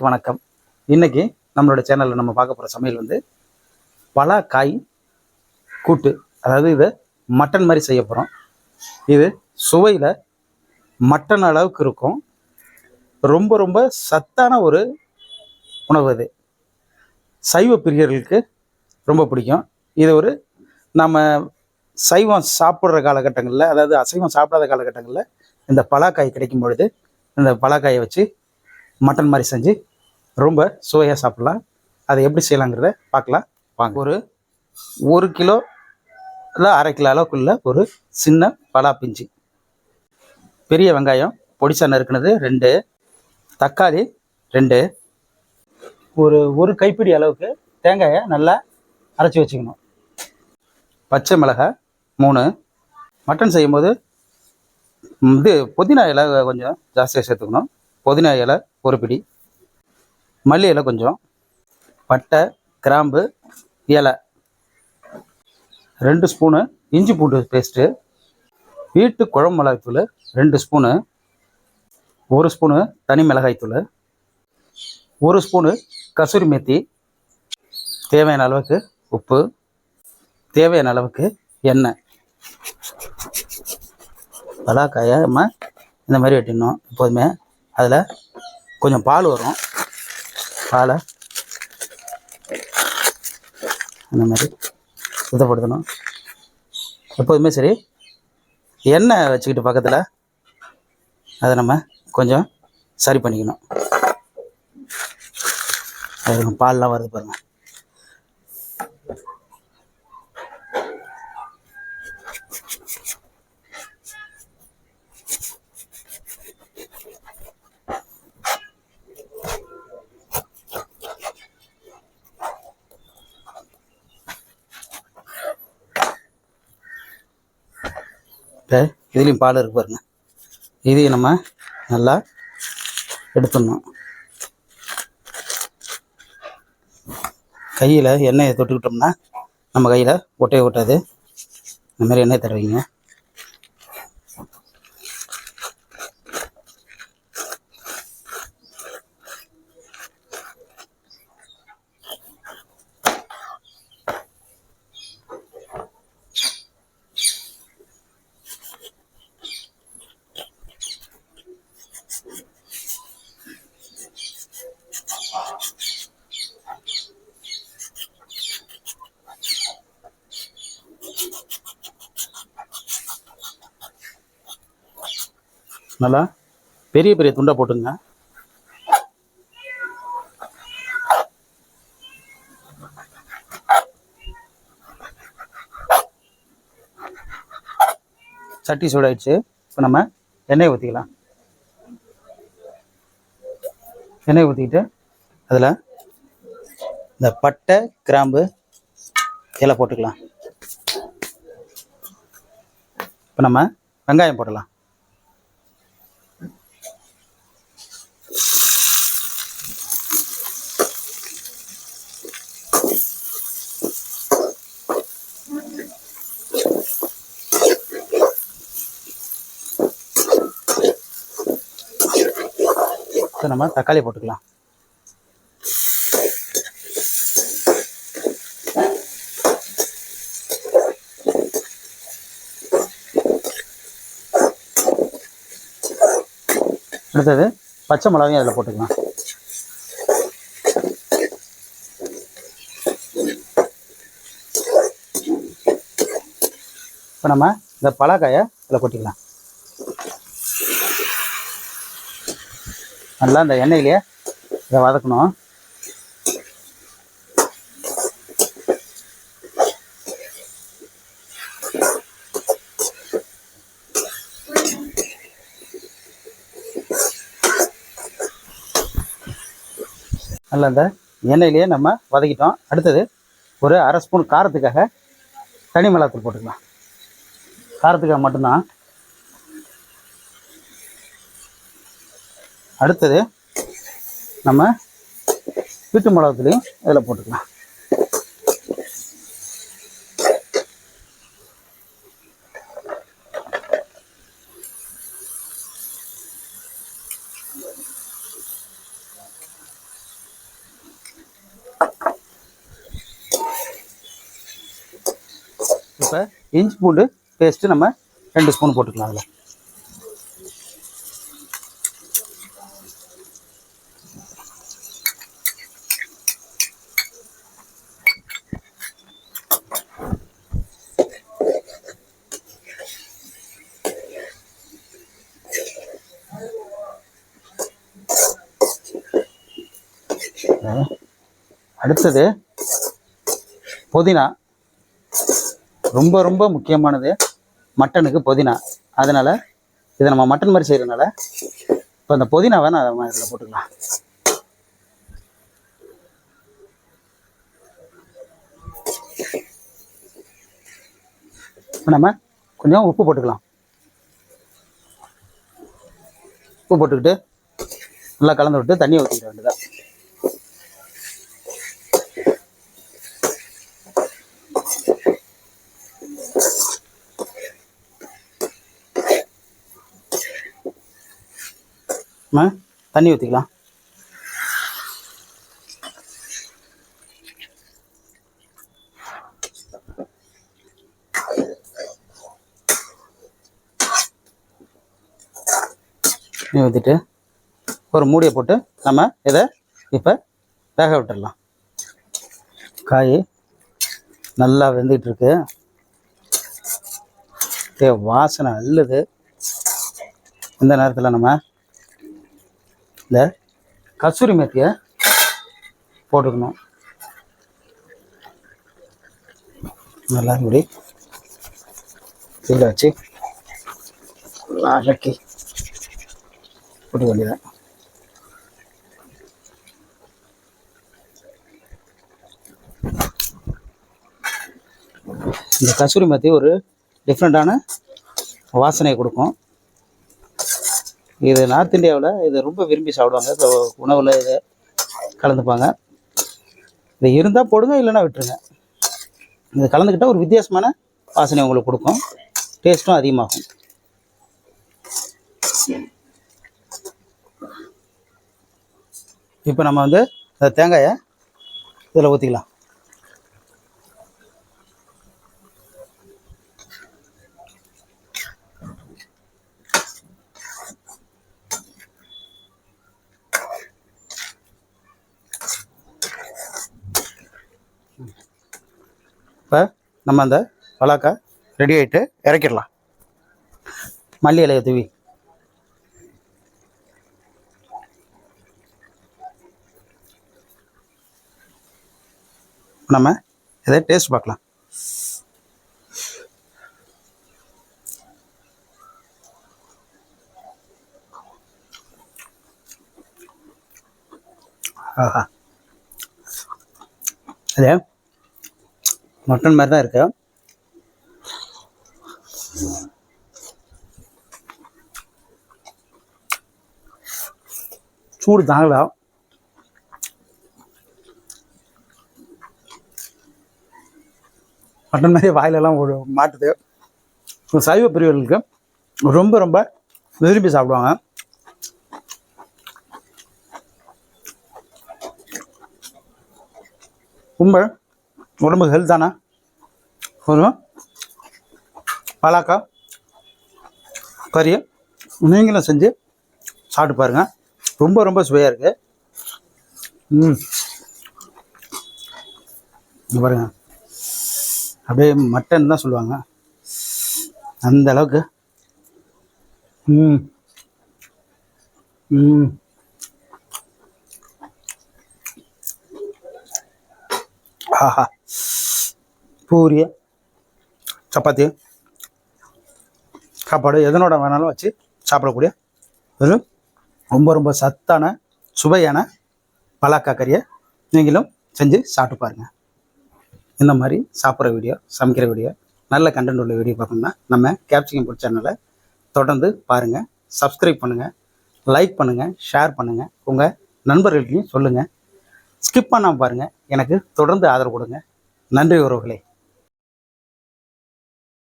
அனைவருக்கு வணக்கம். இன்றைக்கி நம்மளோட சேனலில் நம்ம பார்க்க போகிற சமையல் வந்து பலாக்காய் கூட்டு. அதாவது இதை மட்டன் மாதிரி செய்ய போகிறோம் இது சுவையில் மட்டன் அளவுக்கு இருக்கும். ரொம்ப ரொம்ப சத்தான ஒரு உணவு இது. சைவ பிரியர்களுக்கு ரொம்ப பிடிக்கும். இது ஒரு நம்ம சைவம் சாப்பிட்ற காலகட்டங்களில் அதாவது அசைவம் சாப்பிடாத காலகட்டங்களில் இந்த பலாக்காய் கிடைக்கும் பொழுது இந்த பலாக்காயை வச்சு மட்டன் மாதிரி செஞ்சு ரொம்ப சுவையாக சாப்பிட்லாம். அதை எப்படி செய்யலாங்கிறத பார்க்கலாம். வாங்க. ஒரு ஒரு கிலோ இல்லை அரை கிலோ அளவுக்குள்ள ஒரு சின்ன பலா பிஞ்சு. பெரிய வெங்காயம் பொடிசா நறுக்குனது ரெண்டு தக்காளி ரெண்டு. ஒரு ஒரு கைப்பிடி அளவுக்கு தேங்காயை நல்லா அரைச்சி வச்சுக்கணும். பச்சை மிளகாய் மூணு. மட்டன் செய்யும்போது இது புதினா இலை கொஞ்சம் ஜாஸ்தியாக சேர்த்துக்கணும். புதினா இலை ஒரு பிடி. மல்லி இலை கொஞ்சம். பட்டை கிராம்பு இலை. ரெண்டு ஸ்பூனு இஞ்சி பூண்டு பேஸ்ட்டு. வீட்டு குழம்பு மிளகாய்த்தூள் ரெண்டு ஸ்பூனு. ஒரு ஸ்பூனு தனி மிளகாய்த்தூள் ஒரு ஸ்பூனு கசூரி மேத்தி. தேவையான அளவுக்கு உப்பு. தேவையான அளவுக்கு எண்ணெய். பலாக்காயை நம்ம இந்த மாதிரி வெட்டிடணும். எப்போதுமே அதில் கொஞ்சம் பால் வரும். காலை. அந்த மாதிரி. சுத்தப்படுத்தணும் எப்போதுமே சரி. எண்ணெய் வச்சுக்கிட்டு பக்கத்தில். அதை நம்ம கொஞ்சம் சரி பண்ணிக்கணும். அது பால்லாம் வருது பாருங்கள் இப்போ இதுலேயும் பால் இருக்கு பாருங்கள் இதையும் நம்ம நல்லா எடுத்துடணும். கையில் எண்ணெயை தொட்டுக்கிட்டோம்னா நம்ம கையில் ஒட்டையை ஒட்டாது. இந்த மாதிரி எண்ணெய் தருவீங்க நல்லா பெரிய பெரிய துண்டை போட்டுங்க. சட்டி சூடாயிடுச்சு. இப்போ நம்ம எண்ணெய் ஊற்றிக்கலாம் எண்ணெய் ஊற்றிக்கிட்டு அதில் இந்த பட்டை கிராம்பு இலை போட்டுக்கலாம். இப்போ நம்ம வெங்காயம் போடலாம். இப்போ நம்ம தக்காளி போட்டுக்கலாம். அடுத்தது பச்சை மிளகாயும் அதில் போட்டுக்கலாம். இப்போ நம்ம இந்த பலாக்காயை அதில் கொட்டிக்கலாம். நல்லா இந்த எண்ணெயிலே இதை வதக்கணும். நல்லா இந்த எண்ணெயிலேயே நம்ம வதக்கிட்டோம். அடுத்தது ஒரு அரை ஸ்பூன் காரத்துக்காக தனி மிளகாத்தூள் போட்டுக்கலாம். காரத்துக்காக மட்டும்தான். அடுத்தது நம்ம வீட்டு மிளகாத்துலேயும் இதில் போட்டுக்கலாம். இப்போ இஞ்சி பூண்டு பேஸ்ட்டு நம்ம ரெண்டு ஸ்பூன் போட்டுக்கலாம் அதில். அடுத்தது புதினா. ரொம்ப ரொம்ப முக்கியமானது மட்டனுக்கு புதினா. அதனால் இதை நம்ம மட்டன் மாதிரி செய்கிறதுனால இப்போ அந்த புதினாவை நான் இதில் போட்டுக்கலாம். நம்ம கொஞ்சம் உப்பு போட்டுக்கலாம். உப்பு போட்டுக்கிட்டு நல்லா கலந்து விட்டு தண்ணியை ஊற்றிக்க வேண்டியதான் நம்ம தண்ணி ஊற்றிக்கலாம் தண்ணி ஊற்றிட்டு ஒரு மூடியை போட்டு நம்ம இதை இப்போ வேக விட்டுடலாம். காய் நல்லா வெந்துக்கிட்டு இருக்கு வாசனை அள்ளுது. இந்த நேரத்தில் நம்ம இந்த கஸ்தூரி மேத்தியை போட்டுக்கணும். நல்லா இப்படி இதில் வச்சு நல்லா அடக்கி போட்டு வேண்டியதான் இந்த கஸ்தூரி மேத்தி ஒரு டிஃப்ரெண்ட்டான வாசனையை கொடுக்கும். இது நார்த் இந்தியாவில் இதை ரொம்ப விரும்பி சாப்பிடுவாங்க. இப்போ உணவில் இதை கலந்துப்பாங்க. இது இருந்தால் போடுங்க இல்லைன்னா விட்டுருங்க. இது கலந்துக்கிட்டால் ஒரு வித்தியாசமான வாசனை உங்களுக்கு கொடுக்கும். டேஸ்ட்டும் அதிகமாகும். இப்போ நம்ம வந்து இந்த தேங்காயை இதில் ஊற்றிக்கலாம் இப்போ நம்ம அந்த பலாக்கா ரெடி ஆகிட்டு இறக்கிடலாம். மல்லி இலையை தூவி. நம்ம இதை டேஸ்ட் பார்க்கலாம். ஆஹா. அதே மட்டன் மாதிரி தான் இருக்கு. சூடு தாங்கல. மட்டன் மாதிரி வாயிலெல்லாம் ஒரு மாட்டுது. சைவ பிரிவுகளுக்கு ரொம்ப ரொம்ப விரும்பி சாப்பிடுவாங்க. ரொம்ப உடம்புக்கு ஹெல்த்தானா ஒரு பலாக்கா கறியை நீங்களும் செஞ்சு சாப்பிட்டு பாருங்கள் ரொம்ப ரொம்ப சுவையாக இருக்குது ம். பாருங்க. அப்படியே மட்டன் தான் சொல்லுவாங்க. அந்த அளவுக்கு. ம். ம். ஆஹா. பூரி சப்பாத்தி சாப்பாடு எதனோட வேணாலும் வச்சு சாப்பிடக்கூடிய ஒரு ரொம்ப ரொம்ப சத்தான சுவையான பலாக்கா கறியை நீங்களும் செஞ்சு சாப்பிட்டு பாருங்கள் இந்த மாதிரி சாப்பிட்ற வீடியோ சமைக்கிற வீடியோ நல்ல கண்டென்ட் உள்ள வீடியோ பார்க்கணும்னா நம்ம கேப்சிகம் பிடிச்ச சேனலை தொடர்ந்து பாருங்கள் சப்ஸ்கிரைப் பண்ணுங்கள் லைக் பண்ணுங்கள் ஷேர் பண்ணுங்கள் உங்கள் நண்பர்களையும் சொல்லுங்கள் ஸ்கிப் பண்ணாமல் பாருங்கள் எனக்கு தொடர்ந்து ஆதரவு கொடுங்க. நன்றி உறவுகளே.